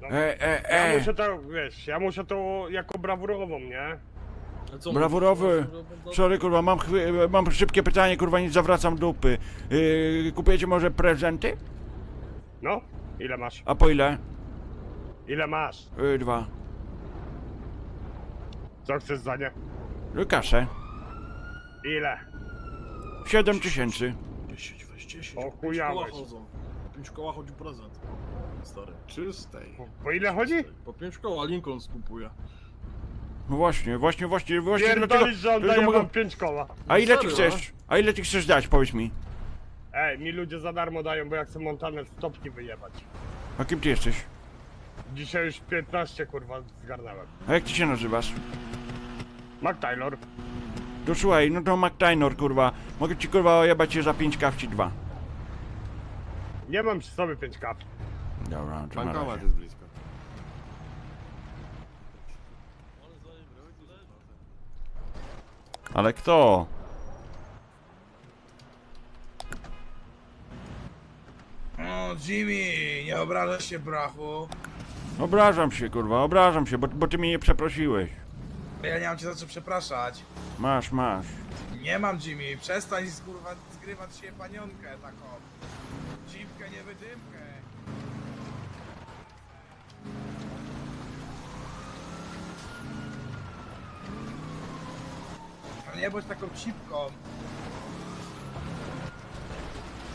No, E, e, ja e. muszę to, wiesz, ja muszę to jako brawurową, nie? Co, Brawurowy. mówisz? Sorry, kurwa, mam, chwy- mam szybkie pytanie, kurwa, nie zawracam dupy. Yy, kupujecie może prezenty? No, ile masz? A po ile? Ile masz? Yy, dwa. Co chcesz za nie? Yy. Ile? Siedem tysięcy. 10, weź 10. O, Po pięć koła chujałeś. chodzą. Po 5 koła chodzi prezent. Stary. Czystej. Po, po ile chodzi? Po 5 koła Lincoln skupuje. No właśnie, właśnie, właśnie, właśnie. Pierdolisz, że oddaję mogę- wam pięć koła. A ile ty Serio? chcesz? A ile ty chcesz dać, powiedz mi? Ej, mi ludzie za darmo dają, bo ja chcę Montanę w topki wyjebać. A kim ty jesteś? Dzisiaj już 15 kurwa zgarnąłem. A jak ty się nazywasz? Mac Taylor. To słuchaj, no to McTainor, kurwa. Mogę ci, kurwa, ojebać się za pięć kawci dwa. Nie mam przy sobie 5 kap. Dobra, to na Bankomat razie. jest blisko. Ale kto? O, Jimmy, nie obrażasz się, brachu. Obrażam się, kurwa, obrażam się, bo, bo ty mnie nie przeprosiłeś. Ja nie mam cię za co przepraszać. Masz, masz. Nie mam, Jimmy, przestań kurwa zgrywać się panionkę taką. Dziwkę, nie wydymkę. Nie bądź taką.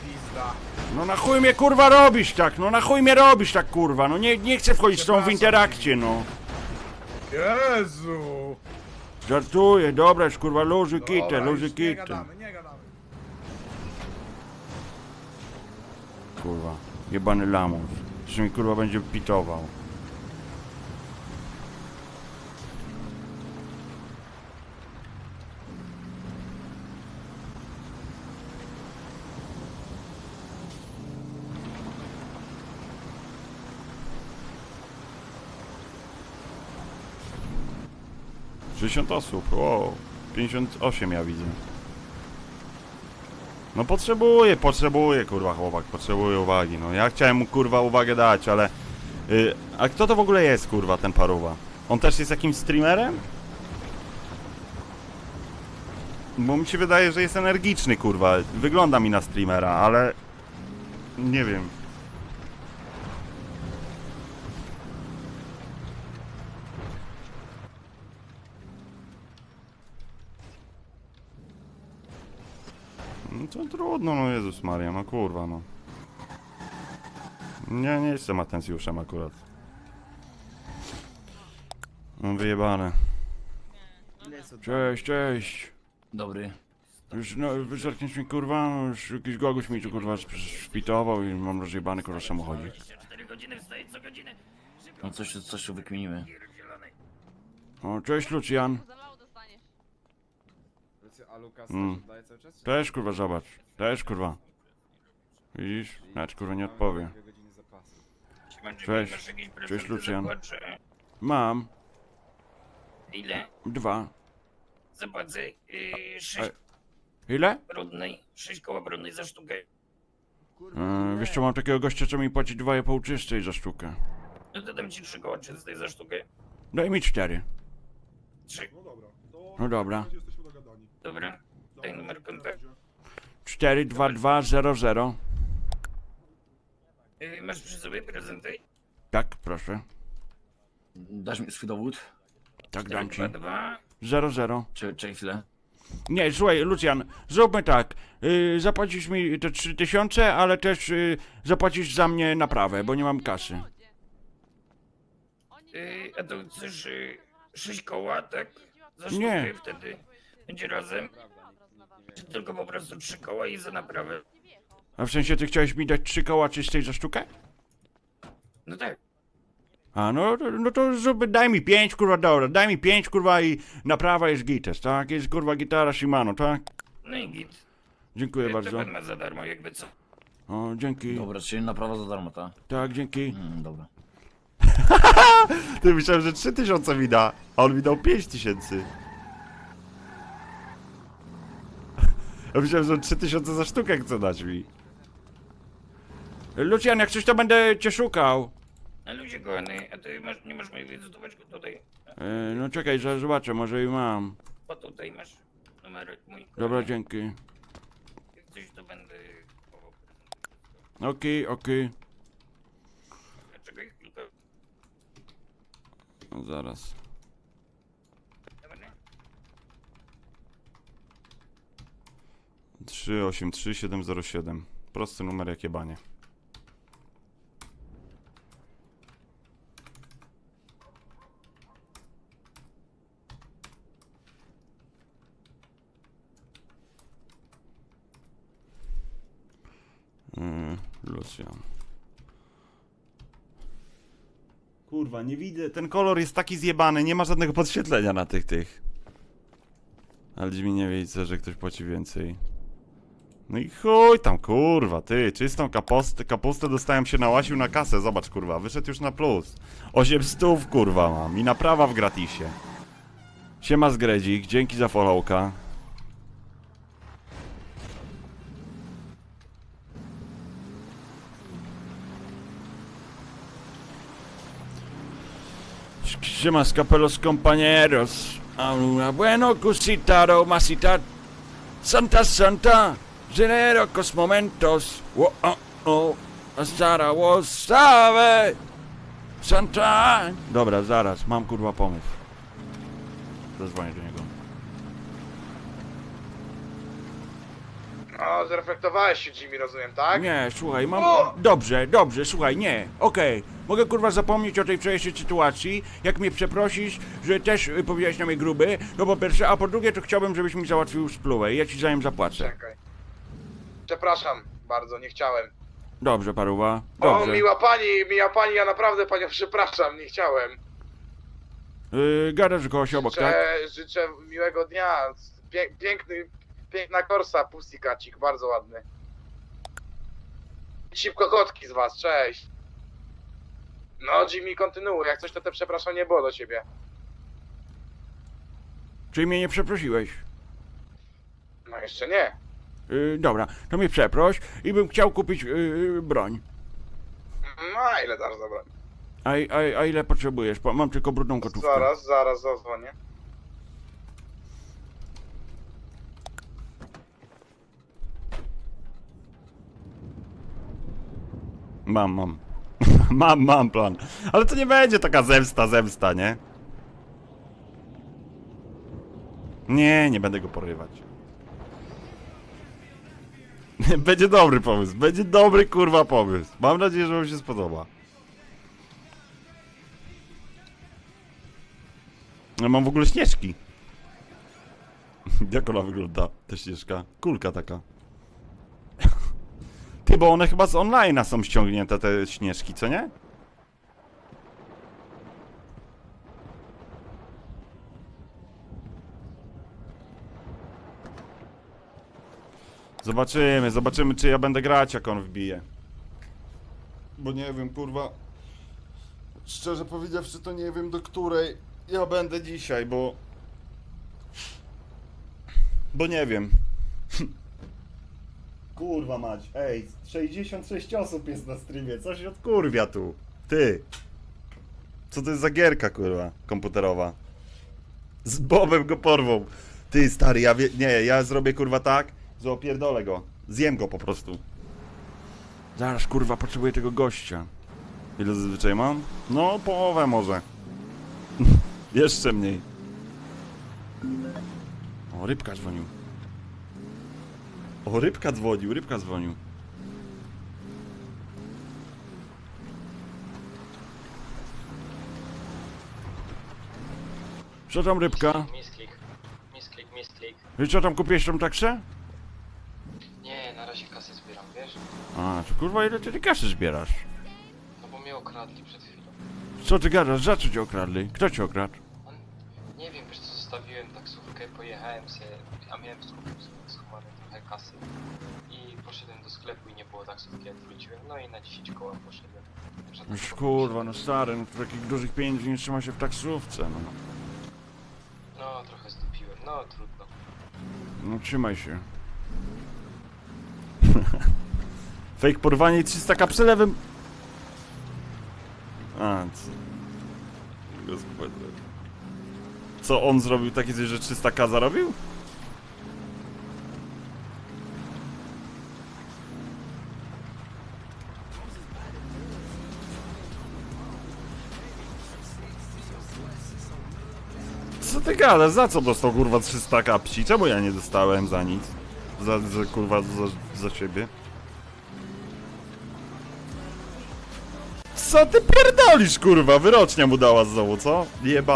Pizda. No na chuj mnie, kurwa, robisz tak, no na chuj mnie robisz tak, kurwa. No nie, nie chcę wchodzić z tą w interakcję, no. Jezu! Żartuję, dobra, już kurwa, luzy kitę, Dobra, już nie kitę. gadamy, nie gadamy. Kurwa, jebany lamus. Jeszcze mi, kurwa, będzie pitował. Sześćdziesiąt osób, wow. 58 ja widzę. No potrzebuję, potrzebuję, kurwa chłopak, potrzebuję uwagi. No ja chciałem mu kurwa uwagę dać, ale... Y, a kto to w ogóle jest, kurwa, ten paruwa? On też jest jakimś streamerem? Bo mi się wydaje, że jest energiczny, kurwa. Wygląda mi na streamera, ale... Nie wiem. To trudno, no Jezus Maria, no kurwa, no. Nie, nie jestem atencjuszem akurat. Mam wyjebane. Cześć, cześć. Dobry. Już, no, wystarczysz mi, kurwa, no, już jakiś goguś mi tu, kurwa, szpitował i mam rozjebany, kurwa, samochodzik. 24 godziny wstaje co godzinę. No coś, coś tu wykminimy. O, cześć, Lucjan. A Lukas Mm. też oddaje cały czas? czy- Też, kurwa, zobacz. Też, kurwa. Widzisz? Nawet, kurwa, nie odpowie. Dwie godziny zapasu. Cześć. Masz jakieś prezenty Cześć, Lucjan. zakładcze? Mam. Ile? Dwa. Zapłacę yy, 6 Ile? brudnej, 6 koła brudnej za sztukę. E, wiesz co, mam takiego gościa, co mi płaci dwa i pół czystej za sztukę. No to dam ci 3 koła czystej za sztukę. Daj mi cztery. 3. No dobra. Dobra. Numer konta. Cztery, dwa, dwa, zero, zero. Yy, masz przy sobie prezenty? Tak, proszę. Dasz mi swój dowód? Tak, dam ci. 2, 2. Zero, zero. Czy, czy chwilę? Nie, słuchaj, Lucjan, zróbmy tak. Yy, zapłacisz mi te trzy tysiące, ale też yy, zapłacisz za mnie naprawę, bo nie mam kasy. Yy, a to chcesz yy, 6 koła, tak? Za sztukę Nie. wtedy będzie razem? Czy tylko po prostu 3 koła i za naprawę? A w sensie, ty chciałeś mi dać trzy koła czystej za sztukę? No tak. A, no, to- no to zróbmy, daj mi pięć, kurwa, dobra, daj mi pięć, kurwa, i naprawa jest gites, tak? Jest, kurwa, gitara Shimano, tak? No i git. Dziękuję To bardzo. pan ma za darmo, jakby co. O, dzięki. Dobra, czyli naprawa za darmo, tak? Tak, dzięki. Mm, dobra. Ty myślałem, że 3000 mi da, a on mi dał 5000. Ja myślałem, że on 3000 za sztukę chce dać mi. Lucian, jak coś to będę cię szukał. Na ludzie kochany, a ty masz, nie masz mojej wizytóweczki tutaj. E, no czekaj, zaraz zobaczę, może i mam. A tutaj masz numerek mój. Dobra, dzięki. Jak coś to będę. Okej, okej. Czekaj chwilkę. No, zaraz. Dobra, nie? 383 707. Prosty numer jak jebanie. Yy, Lucian. Kurwa, nie widzę. Ten kolor jest taki zjebany, nie ma żadnego podświetlenia na tych tych. Ale mi nie widzę, że ktoś płaci więcej. No i chuj tam, kurwa, ty, czystą kapustę, kapustę dostałem się nałasił na kasę, zobacz, kurwa, wyszedł już na plus. 8 stów, kurwa, mam i naprawa w gratisie. Siema Zgredzik, dzięki za followka. Siema Scapelos compañeros. Ahora bueno, cusitaro, masita. Santa Santa, generocos momentos. Wo, oh, oh, Sara sabe. Santa. Dobra, zaraz, mam kurwa pomysł. Zadzwonię do niego. No, zreflektowałeś się, Jimmy, rozumiem, tak? Nie, słuchaj, mam... O! Dobrze, dobrze, słuchaj, nie, okej. Mogę kurwa zapomnieć o tej wczorajszej sytuacji, jak mnie przeprosisz, że też y, powiedziałeś na mnie gruby, no po pierwsze, a po drugie to chciałbym, żebyś mi załatwił spluwę i ja ci za nią zapłacę. Czekaj. Przepraszam bardzo, nie chciałem. Dobrze, paruwa, O, dobrze. miła pani, miła pani, ja naprawdę panią przepraszam, nie chciałem. Yy, gadasz kogoś obok, tak? Życzę, życzę miłego dnia. Pię, piękny, piękna korsa, pustikacik, bardzo ładny. Szybko kotki z was, cześć. No, Jimmy, kontynuuj, jak coś to te przepraszam nie było do ciebie. Czyli mnie nie przeprosiłeś? No jeszcze nie. Yy, dobra, to mnie przeproś i bym chciał kupić yy, broń. No, a ile dasz dobra? A, a, a ile potrzebujesz? Po- Mam tylko brudną gotówkę. Zaraz, zaraz zadzwonię. Mam, mam. mam, mam plan. Ale to nie będzie taka zemsta, zemsta, nie? Nie, nie będę go porywać. Będzie dobry pomysł, będzie dobry kurwa pomysł. Mam nadzieję, że wam się spodoba. Ja mam w ogóle śnieżki. Jak ona wygląda, ta śnieżka? Kulka taka. Ty, bo one chyba z online'a są ściągnięte, te śnieżki, co nie? Zobaczymy, zobaczymy czy ja będę grać jak on wbije. Bo nie wiem, kurwa. Szczerze powiedziawszy to nie wiem do której ja będę dzisiaj, bo... Bo nie wiem. Kurwa mać, ej, 66 osób jest na streamie, co się odkurwia tu? Ty. Co to jest za gierka, kurwa, komputerowa? Z Bobem go porwą. Ty, stary, ja wie... Nie, ja zrobię, kurwa, tak, że opierdolę go. Zjem go po prostu. Zaraz, kurwa, potrzebuję tego gościa. Ile zazwyczaj mam? No, połowę może. Jeszcze mniej. O, rybka dzwonił. O, rybka dzwonił, rybka dzwonił. Co tam rybka? Misklik, misklik, misklik. I co tam kupiłeś tą taksę? Nie, na razie kasę zbieram, wiesz? A, to kurwa ile ty tej kasy zbierasz? No bo mnie okradli przed chwilą. Co ty gadasz? Za co cię okradli? Kto cię okradł? On, nie wiem, wiesz co, zostawiłem taksówkę, pojechałem się, a miałem schowane trochę kasy. I poszedłem do sklepu i nie było taksówki jak wróciłem, no i na 10 koła poszedłem. Żadnego Już nie kurwa, no stary, no to takich dużych pieniędzy nie trzyma się w taksówce, no. No, trochę zdupiłem, no trudno. No trzymaj się. Fake porwanie i 300 kapselewym. A, A, co? Co on zrobił takie coś, że 300k zarobił? Co ty gadasz? Za co dostał kurwa 300k psi? Czemu ja nie dostałem za nic? Za, za kurwa za, za siebie? Co ty pierdolisz kurwa? Wyrocznia mu dała znowu, co? Jeba.